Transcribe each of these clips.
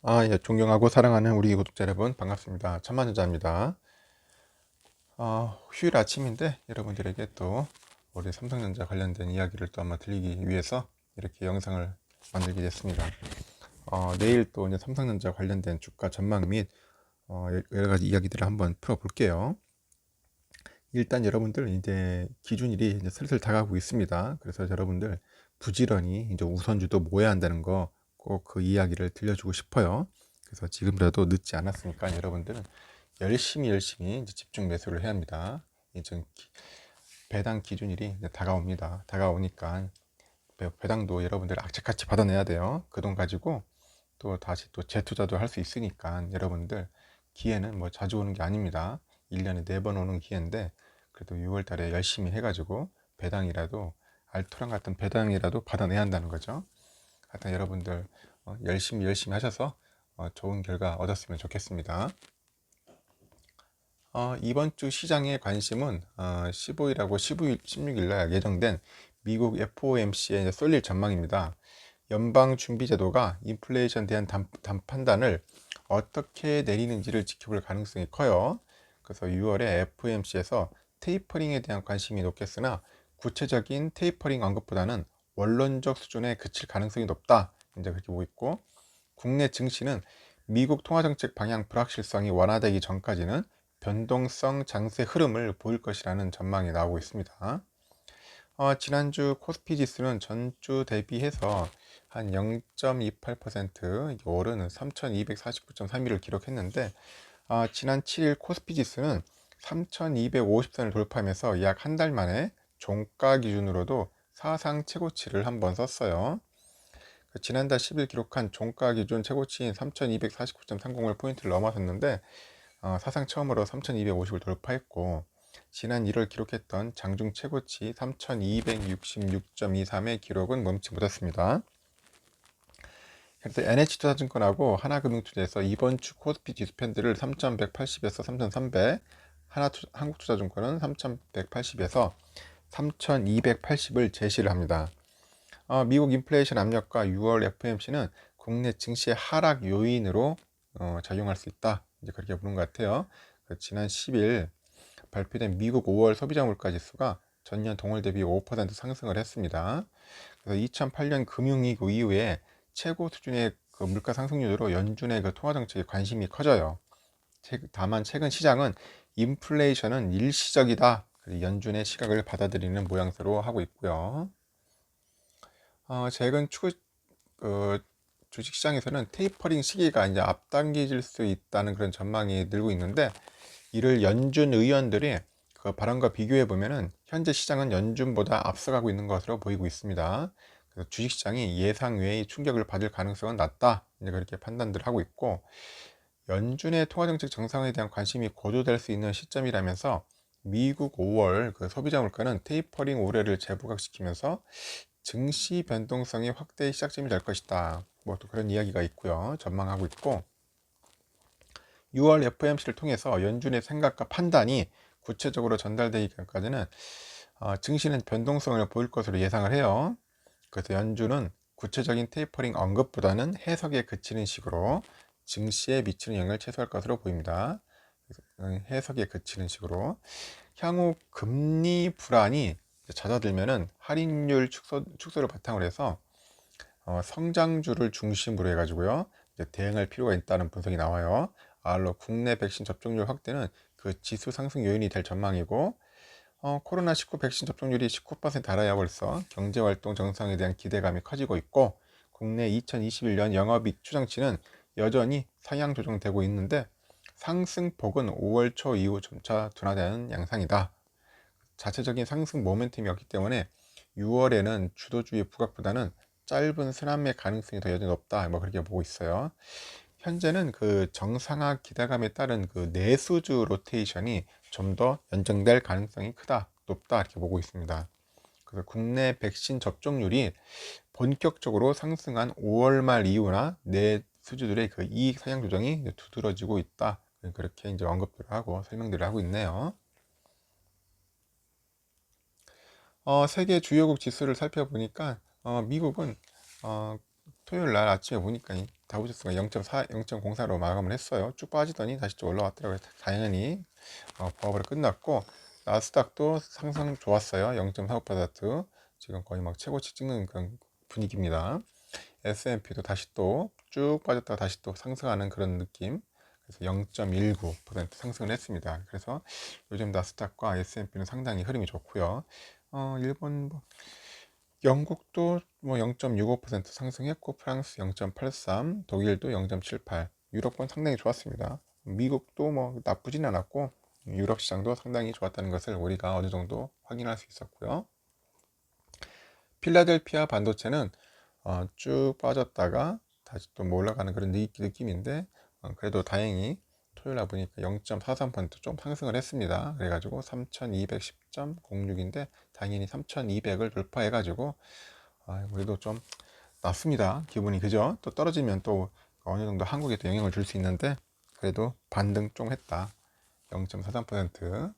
아, 예, 존경하고 사랑하는 우리 구독자 여러분, 반갑습니다. 천만전자입니다. 어, 휴일 아침인데 여러분들에게 또 우리 삼성전자 관련된 이야기를 또 한번 들리기 위해서 이렇게 영상을 만들게 됐습니다. 어, 내일 또 이제 삼성전자 관련된 주가 전망 및 어, 여러 가지 이야기들을 한번 풀어볼게요. 일단 여러분들 이제 기준일이 이제 슬슬 다가오고 있습니다. 그래서 여러분들 부지런히 이제 우선주도 모여야 한다는 거 꼭 그 이야기를 들려주고 싶어요. 그래서 지금이라도 늦지 않았으니까 여러분들은 열심히 열심히 집중 매수를 해야 합니다. 이제 배당 기준일이 다가옵니다. 다가오니까 배- 배당도 여러분들 악착같이 받아내야 돼요. 그 돈 가지고 또 다시 또 재투자도 할 수 있으니까 여러분들 기회는 뭐 자주 오는 게 아닙니다. 1년에 4번 오는 기회인데 그래도 6월 달에 열심히 해가지고 배당이라도 알토란 같은 배당이라도 받아내야 한다는 거죠. 하여튼 여러분들 어, 열심히 열심히 하셔서 어, 좋은 결과 얻었으면 좋겠습니다. 어, 이번 주 시장의 관심은 어, 15일하고 15일, 16일 날 예정된 미국 FOMC의 쏠릴 전망입니다. 연방준비제도가 인플레이션 대한 단, 단 판단을 어떻게 내리는지를 지켜볼 가능성이 커요. 그래서 6월에 FOMC에서 테이퍼링에 대한 관심이 높겠으나 구체적인 테이퍼링 언급보다는 원론적 수준에 그칠 가능성이 높다. 이제 그렇게 보고 있고 국내 증시는 미국 통화정책 방향 불확실성이 완화되기 전까지는 변동성 장세 흐름을 보일 것이라는 전망이 나오고 있습니다. 어, 지난주 코스피 지수는 전주 대비해서 한 0.28% 오르는 3249.31을 기록했는데 어, 지난 7일 코스피 지수는 3250선을 돌파하면서 약 한 달 만에 종가 기준으로도 사상 최고치를 한 번 썼어요. 그 지난달 10일 기록한 종가 기준 최고치인 3249.30을 포인트를 넘어섰는데 어, 사상 처음으로 3250을 돌파했고 지난 1월 기록했던 장중 최고치 3266.23의 기록은 멈추지 못했습니다. 그래서 NH투자증권하고 하나금융투자에서 이번 주 코스피 지수 팬들을 3180에서 3300, 하나 한국투자증권은 3180에서 3280을 제시를 합니다. 어, 미국 인플레이션 압력과 6월 FMC는 국내 증시의 하락 요인으로 어, 작용할 수 있다. 이제 그렇게 보는 것 같아요. 그 지난 10일 발표된 미국 5월 소비자 물가 지수가 전년 동월 대비 5% 상승을 했습니다. 그래서 2008년 금융위기 이후에 최고 수준의 그 물가 상승률로 연준의 그 통화 정책에 관심이 커져요. 다만 최근 시장은 인플레이션은 일시적이다. 연준의 시각을 받아들이는 모양새로 하고 있고요. 어, 최근 추, 그, 주식시장에서는 테이퍼링 시기가 이제 앞당겨질 수 있다는 그런 전망이 늘고 있는데 이를 연준 의원들이 그 발언과 비교해 보면은 현재 시장은 연준보다 앞서가고 있는 것으로 보이고 있습니다. 그래서 주식시장이 예상 외의 충격을 받을 가능성은 낮다. 이제 그렇게 판단들 하고 있고 연준의 통화정책 정상에 대한 관심이 고조될 수 있는 시점이라면서 미국 5월 그 소비자 물가는 테이퍼링 우려를 재부각시키면서 증시 변동성이 확대 시작점이 될 것이다. 뭐 또 그런 이야기가 있고요. 전망하고 있고 6월 FOMC를 통해서 연준의 생각과 판단이 구체적으로 전달되기 전까지는 어, 증시는 변동성을 보일 것으로 예상을 해요. 그래서 연준은 구체적인 테이퍼링 언급보다는 해석에 그치는 식으로 증시에 미치는 영향을 최소화할 것으로 보입니다. 해석에 그치는 식으로 향후 금리 불안이 잦아들면은 할인율 축소, 축소를 바탕으로 해서 어, 성장주를 중심으로 해가지고요 대응할 필요가 있다는 분석이 나와요. 알로 국내 백신 접종률 확대는 그 지수 상승 요인이 될 전망이고 어, 코로나19 백신 접종률이 19% 달아야 벌써 경제활동 정상에 대한 기대감이 커지고 있고 국내 2021년 영업이익 추정치는 여전히 상향 조정되고 있는데 상승폭은 5월 초 이후 점차 둔화되는 양상이다. 자체적인 상승 모멘텀이 없기 때문에 6월에는 주도주의 부각보다는 짧은 순환매 가능성이 더 여전히 높다. 뭐 그렇게 보고 있어요. 현재는 그 정상화 기대감에 따른 그 내수주 로테이션이 좀 더 연장될 가능성이 크다, 높다 이렇게 보고 있습니다. 그래서 국내 백신 접종률이 본격적으로 상승한 5월 말 이후나 내수주들의 그 이익 상향 조정이 두드러지고 있다. 그렇게 이제 언급들을 하고 설명들을 하고 있네요. 어, 세계 주요국 지수를 살펴보니까 어, 미국은 어, 토요일 날 아침에 보니까 다우지수가 0.4, 0.04로 마감을 했어요. 쭉 빠지더니 다시 또 올라왔더라고요. 당연히 어, 버블 끝났고 나스닥도 상승 좋았어요. 0.45% 지금 거의 막 최고치 찍는 그런 분위기입니다. S&P도 다시 또 쭉 빠졌다가 다시 또 상승하는 그런 느낌. 그래서 0.19% 상승을 했습니다. 그래서 요즘 나스닥과 S&P는 상당히 흐름이 좋고요. 어, 일본 뭐 영국도 뭐 0.65% 상승했고 프랑스 0.83, 독일도 0.78, 유럽권 상당히 좋았습니다. 미국도 뭐 나쁘진 않았고 유럽 시장도 상당히 좋았다는 것을 우리가 어느 정도 확인할 수 있었고요. 필라델피아 반도체는 어, 쭉 빠졌다가 다시 또뭐 올라가는 그런 느낌인데 어, 그래도 다행히 토요일 날 보니까 0.43%좀 상승을 했습니다. 그래가지고 3210.06인데 당연히 3200을 돌파해가지고 아, 그래도 좀 낫습니다. 기분이 그죠? 또 떨어지면 또 어느 정도 한국에 도 영향을 줄 수 있는데 그래도 반등 좀 했다. 0.43%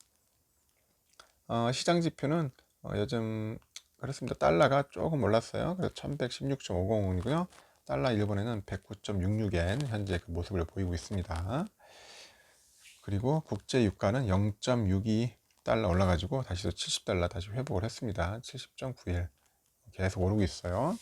어, 시장 지표는 어, 요즘 그렇습니다. 달러가 조금 올랐어요. 그래서 1116.50원이고요. 달러 일본에는 109.66엔 현재 그 모습을 보이고 있습니다. 그리고 국제 유가는 0.62 달러 올라가지고 다시 또 70달러 다시 회복을 했습니다. 70.91 계속 오르고 있어요.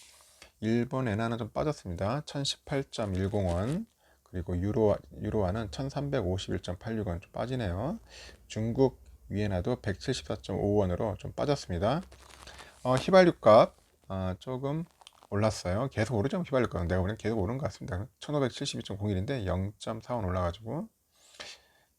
일본 엔화는 좀 빠졌습니다. 1018.10원 그리고 유로 유로화는 1351.86원 좀 빠지네요. 중국 위엔화도 174.5원으로 좀 빠졌습니다. 어, 휘발유값 어, 조금 올랐어요. 계속 오르죠. 휘발유값은 내가 보기엔 계속 오른 것 같습니다. 1572.01인데 0.4원 올라가지고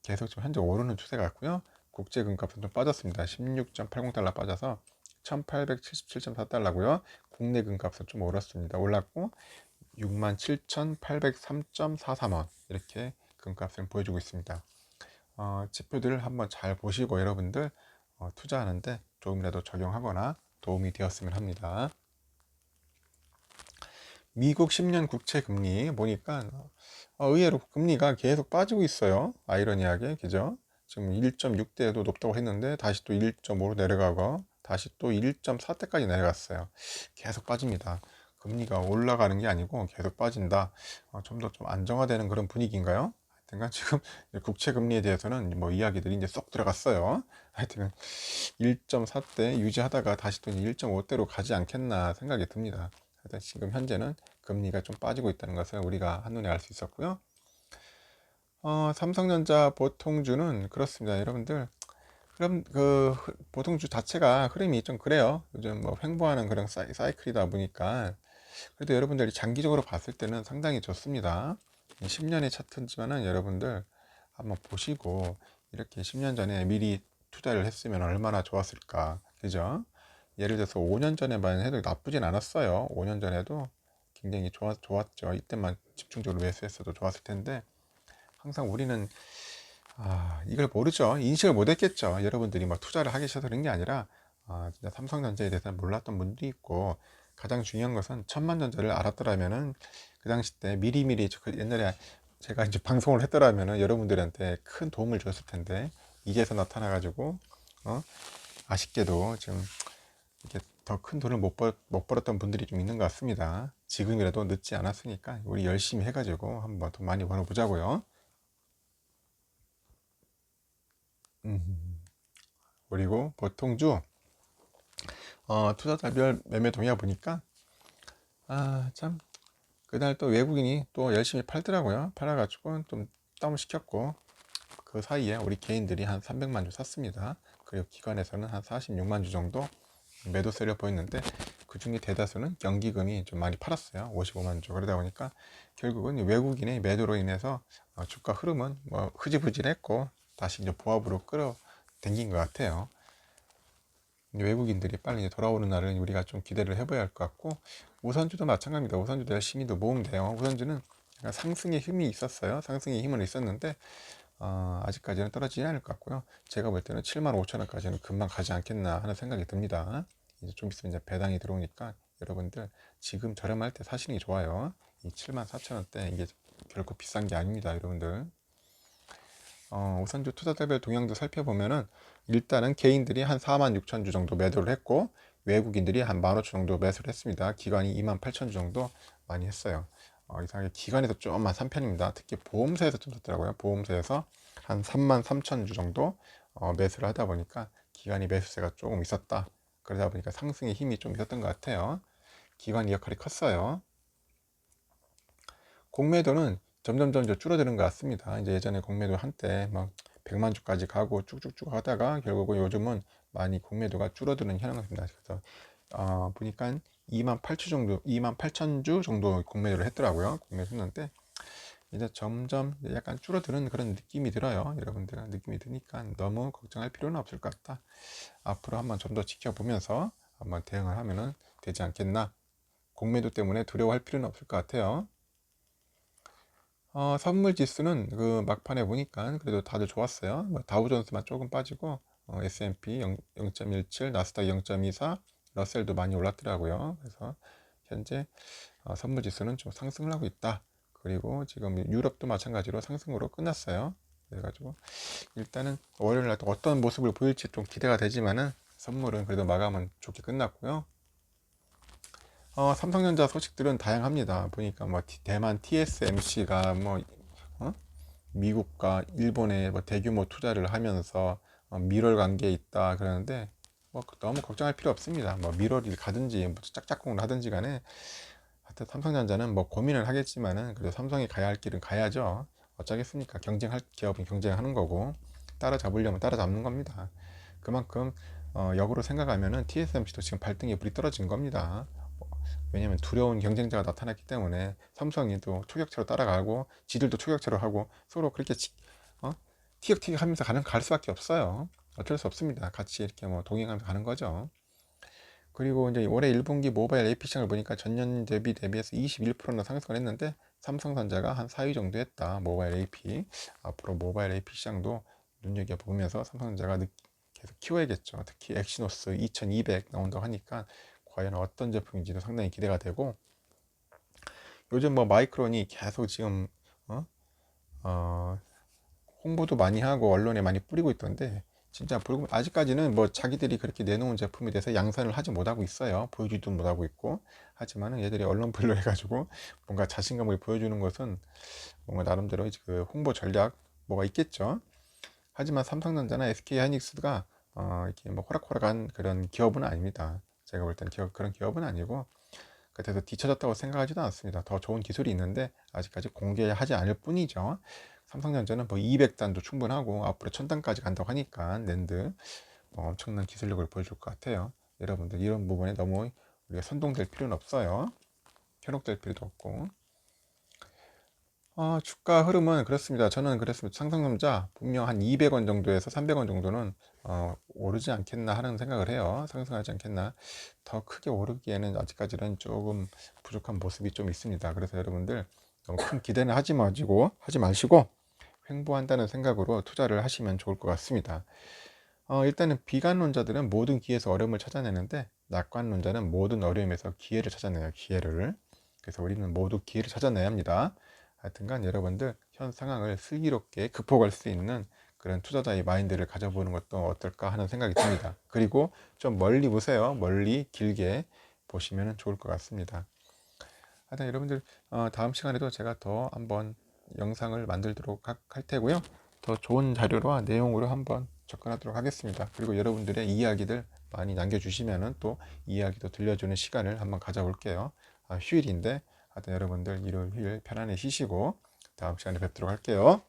계속 좀 현재 오르는 추세 같고요. 국제 금값은 좀 빠졌습니다. 16.80달러 빠져서 1877.4달러고요. 국내 금값은 좀 오랐습니다. 올랐고 67,803.43원 이렇게 금값을 보여주고 있습니다. 어, 지표들을 한번 잘 보시고 여러분들 어, 투자하는데 조금이라도 적용하거나 도움이 되었으면 합니다. 미국 10년 국채 금리 보니까 어, 의외로 금리가 계속 빠지고 있어요. 아이러니하게 그죠? 지금 1.6대도 높다고 했는데 다시 또 1.5로 내려가고 다시 또 1.4대까지 내려갔어요. 계속 빠집니다. 금리가 올라가는 게 아니고 계속 빠진다. 어, 좀더 좀 안정화되는 그런 분위기인가요? 하여튼간 지금 국채 금리에 대해서는 뭐 이야기들이 이제 쏙 들어갔어요. 하여튼 1.4대 유지하다가 다시 또 1.5대로 가지 않겠나 생각이 듭니다. 하여튼 지금 현재는 금리가 좀 빠지고 있다는 것을 우리가 한눈에 알 수 있었고요. 어, 삼성전자 보통주는 그렇습니다. 여러분들 그럼 그 보통주 자체가 흐름이 좀 그래요. 요즘 뭐 횡보하는 그런 사이, 사이클이다 보니까 그래도 여러분들이 장기적으로 봤을 때는 상당히 좋습니다. 10년의 차트지만은 여러분들 한번 보시고 이렇게 10년 전에 미리 투자를 했으면 얼마나 좋았을까 그죠? 예를 들어서 5년 전에만 해도 나쁘진 않았어요. 5년 전에도 굉장히 좋았, 좋았죠. 이때만 집중적으로 매수했어도 좋았을 텐데 항상 우리는 아, 이걸 모르죠. 인식을 못했겠죠. 여러분들이 뭐 투자를 하기 그런 게 아니라 아, 진짜 삼성전자에 대해서 몰랐던 분들이 있고 가장 중요한 것은 천만전자를 알았더라면은 그 당시 때 미리미리 그 옛날에 제가 이제 방송을 했더라면은 여러분들한테 큰 도움을 줬을 텐데 이제서 나타나 가지고 어? 아쉽게도 지금 이렇게 더 큰 돈을 못, 벌, 못 벌었던 분들이 좀 있는 것 같습니다. 지금이라도 늦지 않았으니까 우리 열심히 해가지고 한번 더 많이 벌어보자고요. 음, 그리고 보통주 어, 투자자별 매매 동의하 보니까 아 참 그날 또 외국인이 또 열심히 팔더라고요. 팔아가지고 좀 다운 시켰고 그 사이에 우리 개인들이 한 300만 주 샀습니다. 그리고 기관에서는 한 46만 주 정도 매도세를 보였는데 그 중에 대다수는 연기금이 좀 많이 팔았어요. 55만 주. 그러다 보니까 결국은 외국인의 매도로 인해서 어, 주가 흐름은 뭐 흐지부진했고 다시 이제 보합으로 끌어당긴 것 같아요. 외국인들이 빨리 돌아오는 날을 우리가 좀 기대를 해봐야 할 것 같고 우선주도 마찬가지입니다. 우선주도 열심히 도 모으면 돼요. 우선주는 상승의 힘이 있었어요. 상승의 힘은 있었는데 어, 아직까지는 떨어지지 않을 것 같고요. 제가 볼 때는 7만 5천 원까지는 금방 가지 않겠나 하는 생각이 듭니다. 이제 좀 있으면 이제 배당이 들어오니까 여러분들 지금 저렴할 때 사시는 게 좋아요. 이 7만 4천 원대 이게 결코 비싼 게 아닙니다, 여러분들. 어, 우선주 투자자별 동향도 살펴보면은 일단은 개인들이 한 4만 6천 주 정도 매도를 했고 외국인들이 한 1만 5천 정도 매수를 했습니다. 기관이 2만 8천 주 정도 많이 했어요. 어, 이상하게 기관에서 좀만 산 편입니다. 특히 보험사에서 좀 샀더라고요. 보험사에서 한 3만 3천 주 정도 어, 매수를 하다 보니까 기관이 매수세가 조금 있었다. 그러다 보니까 상승의 힘이 좀 있었던 것 같아요. 기관이 역할이 컸어요. 공매도는 점점 점 점 줄어드는 것 같습니다. 이제 예전에 공매도 한때 막 100만 주까지 가고 쭉쭉쭉 하다가 결국은 요즘은 많이 공매도가 줄어드는 현황입니다. 그래서 어, 보니까 2만 8천 정도, 2만 8천 주 정도 공매도를 했더라고요. 공매도 했는데 이제 점점 약간 줄어드는 그런 느낌이 들어요. 여러분들 느낌이 드니까 너무 걱정할 필요는 없을 것 같다. 앞으로 한번 좀 더 지켜보면서 한번 대응을 하면은 되지 않겠나. 공매도 때문에 두려워할 필요는 없을 것 같아요. 어, 선물 지수는 그 막판에 보니까 그래도 다들 좋았어요. 뭐 다우존스만 조금 빠지고 어, S&P 0, 0.17, 나스닥 0.24, 러셀도 많이 올랐더라고요. 그래서 현재 어, 선물 지수는 좀 상승을 하고 있다. 그리고 지금 유럽도 마찬가지로 상승으로 끝났어요. 그래가지고 일단은 월요일 날 또 어떤 모습을 보일지 좀 기대가 되지만은 선물은 그래도 마감은 좋게 끝났고요. 어, 삼성전자 소식들은 다양합니다. 보니까 뭐 티- 대만 TSMC가 뭐 어? 미국과 일본에 뭐 대규모 투자를 하면서 어, 밀월 관계에 있다 그러는데 뭐 너무 걱정할 필요 없습니다. 뭐 밀월을 가든지 뭐 짝짝꿍을 하든지 간에 하여튼 삼성전자는 뭐 고민을 하겠지만은 그래도 삼성이 가야 할 길은 가야죠. 어쩌겠습니까? 경쟁할 기업은 경쟁하는 거고 따라잡으려면 따라잡는 겁니다. 그만큼 어, 역으로 생각하면은 TSMC도 지금 발등에 불이 떨어진 겁니다. 왜냐면 두려운 경쟁자가 나타났기 때문에 삼성이 또 초격차로 따라가고 지들도 초격차로 하고 서로 그렇게 지, 어? 티격태격 하면서 가는 갈 수밖에 없어요. 어쩔 수 없습니다. 같이 이렇게 뭐 동행하면서 가는 거죠. 그리고 이제 올해 1분기 모바일 AP 시장을 보니까 전년 대비 대비해서 21%나 상승을 했는데 삼성전자가 한 4위 정도 했다. 모바일 AP. 앞으로 모바일 AP 시장도 눈여겨보면서 삼성전자가 느- 계속 키워야겠죠. 특히 엑시노스 2200 나온다고 하니까 과연 어떤 제품인지도 상당히 기대가 되고 요즘 뭐 마이크론이 계속 지금 어? 어, 홍보도 많이 하고 언론에 많이 뿌리고 있던데 진짜 보고 아직까지는 뭐 자기들이 그렇게 내놓은 제품에 대해서 양산을 하지 못하고 있어요. 보여주지도 못하고 있고 하지만은 얘들이 언론 불로 해가지고 뭔가 자신감을 보여주는 것은 뭔가 나름대로 그 홍보 전략 뭐가 있겠죠. 하지만 삼성전자나 SK 하이닉스가 어, 이렇게 뭐 호락호락한 그런 기업은 아닙니다. 제가 볼 때는 기업, 그런 기업은 아니고 그래서 뒤처졌다고 생각하지도 않습니다. 더 좋은 기술이 있는데 아직까지 공개하지 않을 뿐이죠. 삼성전자는 뭐 200단도 충분하고 앞으로 1000단까지 간다고 하니까 랜드 뭐 엄청난 기술력을 보여줄 것 같아요. 여러분들 이런 부분에 너무 우리가 선동될 필요는 없어요. 현혹될 필요도 없고. 어, 주가 흐름은 그렇습니다. 저는 그랬습니다. 상승점자 분명 한 200원 정도에서 300원 정도는 어, 오르지 않겠나 하는 생각을 해요. 상승하지 않겠나. 더 크게 오르기에는 아직까지는 조금 부족한 모습이 좀 있습니다. 그래서 여러분들 너무 큰 기대는 하지 마시고 하지 마시고 횡보한다는 생각으로 투자를 하시면 좋을 것 같습니다. 어, 일단은 비관론자들은 모든 기회에서 어려움을 찾아내는데 낙관론자는 모든 어려움에서 기회를 찾아내요. 기회를. 그래서 우리는 모두 기회를 찾아내야 합니다. 하여튼간 여러분들 현 상황을 슬기롭게 극복할 수 있는 그런 투자자의 마인드를 가져보는 것도 어떨까 하는 생각이 듭니다. 그리고 좀 멀리 보세요. 멀리 길게 보시면 좋을 것 같습니다. 하여튼 여러분들 어, 다음 시간에도 제가 더 한번 영상을 만들도록 하- 할 테고요. 더 좋은 자료와 내용으로 한번 접근하도록 하겠습니다. 그리고 여러분들의 이야기들 많이 남겨주시면은 또 이야기도 들려주는 시간을 한번 가져볼게요. 아, 휴일인데 하여튼 여러분들 일요일 편안히 쉬시고 다음 시간에 뵙도록 할게요.